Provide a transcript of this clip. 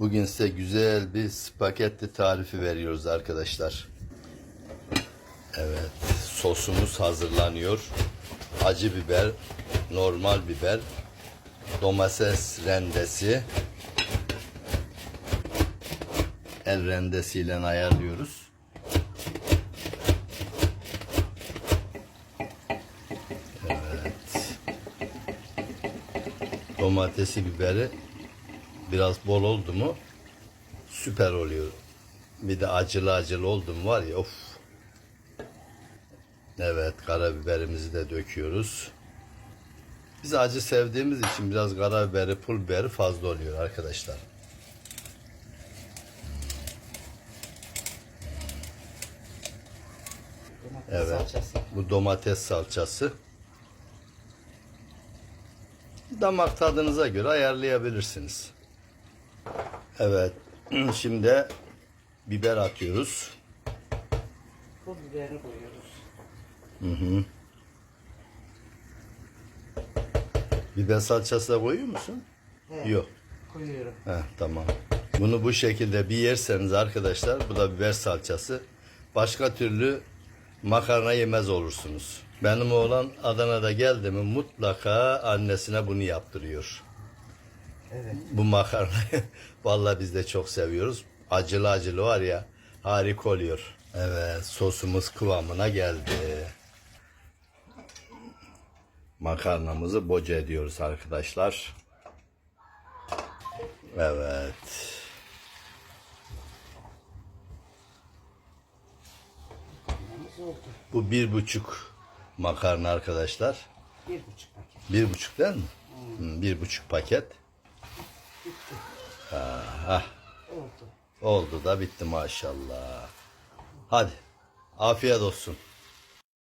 Bugün size güzel bir spagetti tarifi veriyoruz arkadaşlar. Evet, sosumuz hazırlanıyor. Acı biber, normal biber, domates rendesi, el rendesiyle ayarlıyoruz. Evet. Domatesi, biberi biraz bol oldu mu süper oluyor. Bir de acılı acılı oldu mu var ya of. Evet karabiberimizi de döküyoruz. Biz acı sevdiğimiz için biraz karabiberi, pul biberi fazla oluyor arkadaşlar. Domates Evet. salçası. Bu domates salçası. Damak tadınıza göre ayarlayabilirsiniz. Evet. Şimdi biber atıyoruz. Pul biberini koyuyoruz. Biber salçası da koyuyor musun? He, Yok. Koyuyorum. Heh, tamam. Bunu bu şekilde bir yerseniz arkadaşlar bu da biber salçası. Başka türlü makarna yemez olursunuz. Benim oğlan Adana'da geldi mi mutlaka annesine bunu yaptırıyor. Evet. Bu makarnayı vallahi biz de çok seviyoruz. Acılı acılı var ya harika oluyor. Evet sosumuz kıvamına geldi. Makarnamızı boca ediyoruz arkadaşlar. Evet. Bu bir buçuk makarna arkadaşlar. Bir buçuk paket. Bir buçuk değil mi? Hı, bir buçuk paket. Ah, Oldu. oldu da bitti maşallah. Hadi afiyet olsun.